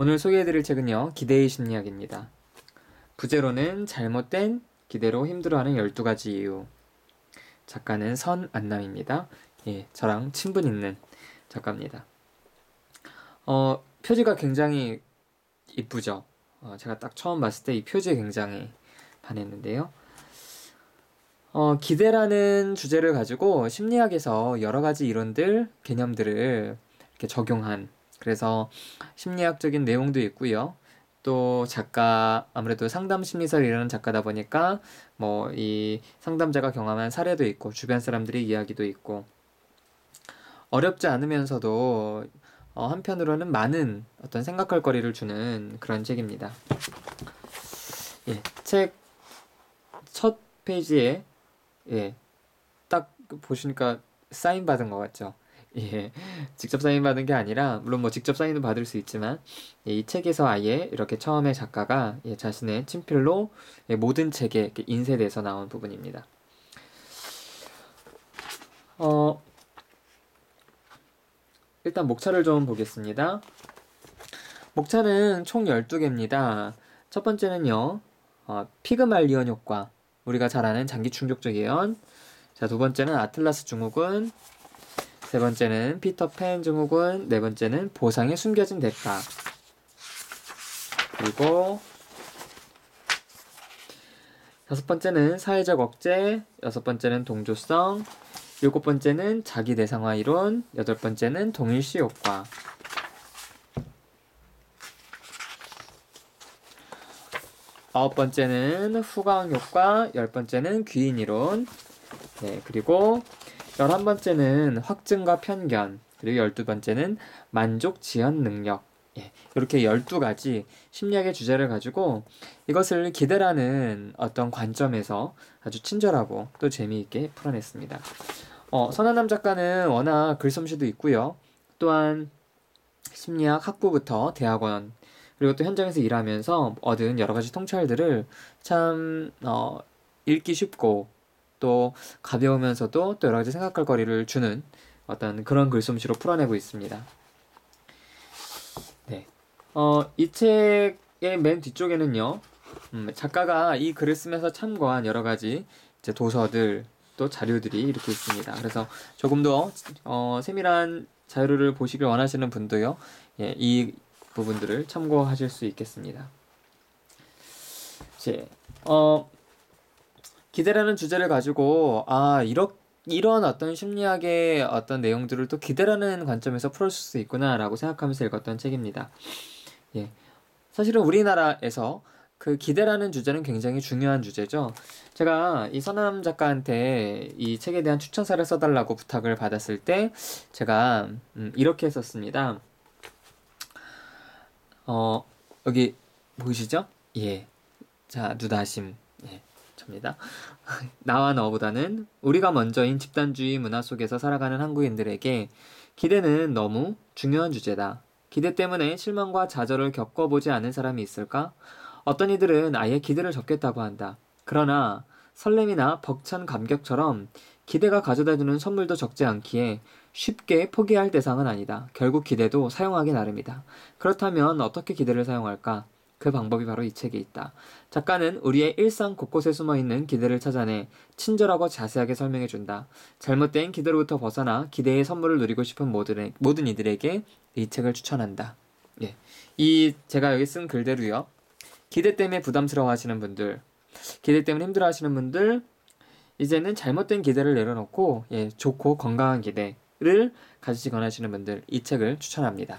오늘 소개해드릴 책은요, 기대의 심리학입니다. 부제로는 잘못된 기대로 힘들어하는 12가지 이유. 작가는 선안남입니다. 예, 저랑 친분 있는 작가입니다. 어, 표지가 굉장히 이쁘죠? 어, 제가 딱 처음 봤을 때 이 표지에 굉장히 반했는데요. 어, 기대라는 주제를 가지고 심리학에서 여러 가지 이론들, 개념들을 이렇게 적용한 그래서 심리학적인 내용도 있고요. 또 작가 아무래도 상담 일하는 작가다 보니까 뭐 이 상담자가 경험한 사례도 있고 주변 사람들의 이야기도 있고 어렵지 않으면서도 어, 한편으로는 많은 어떤 생각할 거리를 주는 그런 책입니다. 예, 책 첫 페이지에 예, 딱 보시니까 사인 받은 것 같죠? 예, 직접 사인 받은 게 아니라 물론 뭐 직접 사인은 받을 수 있지만 예, 이 책에서 아예 이렇게 처음에 작가가 예, 자신의 친필로 예, 모든 책에 인쇄돼서 나온 부분입니다. 어, 일단 목차를 좀 보겠습니다. 목차는 총 12개입니다. 첫 번째는요, 어, 피그말리온 효과. 우리가 잘 아는 장기 충격적 예언. 자, 두 번째는 아틀라스 증후군. 세 번째는 피터팬 증후군. 네 번째는 보상의 숨겨진 대가. 그리고 다섯 번째는 사회적 억제. 여섯 번째는 동조성. 일곱 번째는 자기 대상화 이론, 여덟 번째는 동일시 효과. 아홉 번째는 후광 효과, 열 번째는 귀인 이론, 네, 그리고 열한 번째는 확증과 편견, 그리고 열두 번째는 만족 지연 능력. 예, 이렇게 12가지 심리학의 주제를 가지고 이것을 기대라는 어떤 관점에서 아주 친절하고 또 재미있게 풀어냈습니다. 어, 선한남 작가는 워낙 글솜씨도 있고요. 또한 심리학 학부부터 대학원 그리고 또 현장에서 일하면서 얻은 여러 가지 통찰들을 참 어, 읽기 쉽고 또 가벼우면서도 또 여러 가지 생각할 거리를 주는 어떤 그런 글솜씨로 풀어내고 있습니다. 네. 어, 이 책의 맨 뒤쪽에는요, 음, 작가가 이 글을 쓰면서 참고한 여러 가지 이제 도서들, 또 자료들이 이렇게 있습니다. 그래서 조금 더 어, 세밀한 자료를 보시길 원하시는 분도요, 예, 이 부분들을 참고하실 수 있겠습니다. 이제 어, 기대라는 주제를 가지고 아 이렇게 이런 어떤 심리학의 어떤 내용들을 또 기대라는 관점에서 풀을 수 있구나라고 생각하면서 읽었던 책입니다. 예. 사실은 우리나라에서 그 기대라는 주제는 굉장히 중요한 주제죠. 제가 이 선남 작가한테 이 책에 대한 추천사를 써달라고 부탁을 받았을 때 제가 음, 이렇게 했었습니다. 어, 여기 보이시죠? 예. 자, 누다심. 예. 접니다. 나와 너보다는 우리가 먼저인 집단주의 문화 속에서 살아가는 한국인들에게 기대는 너무 중요한 주제다. 기대 때문에 실망과 좌절을 겪어보지 않은 사람이 있을까? 어떤 이들은 아예 기대를 접겠다고 한다. 그러나 설렘이나 벅찬 감격처럼 기대가 가져다주는 선물도 적지 않기에 쉽게 포기할 대상은 아니다. 결국 기대도 사용하기 나름이다. 그렇다면 어떻게 기대를 사용할까? 그 방법이 바로 이 책에 있다. 작가는 우리의 일상 곳곳에 숨어 있는 기대를 찾아내 친절하고 자세하게 설명해 준다. 잘못된 기대로부터 벗어나 기대의 선물을 누리고 싶은 모든, 모든 이들에게 이 책을 추천한다. 예. 이 제가 여기 쓴 글대로요. 기대 때문에 부담스러워 하시는 분들, 기대 때문에 힘들어 하시는 분들, 이제는 잘못된 기대를 내려놓고, 예, 좋고 건강한 기대를 가지시 권하시는 분들, 이 책을 추천합니다.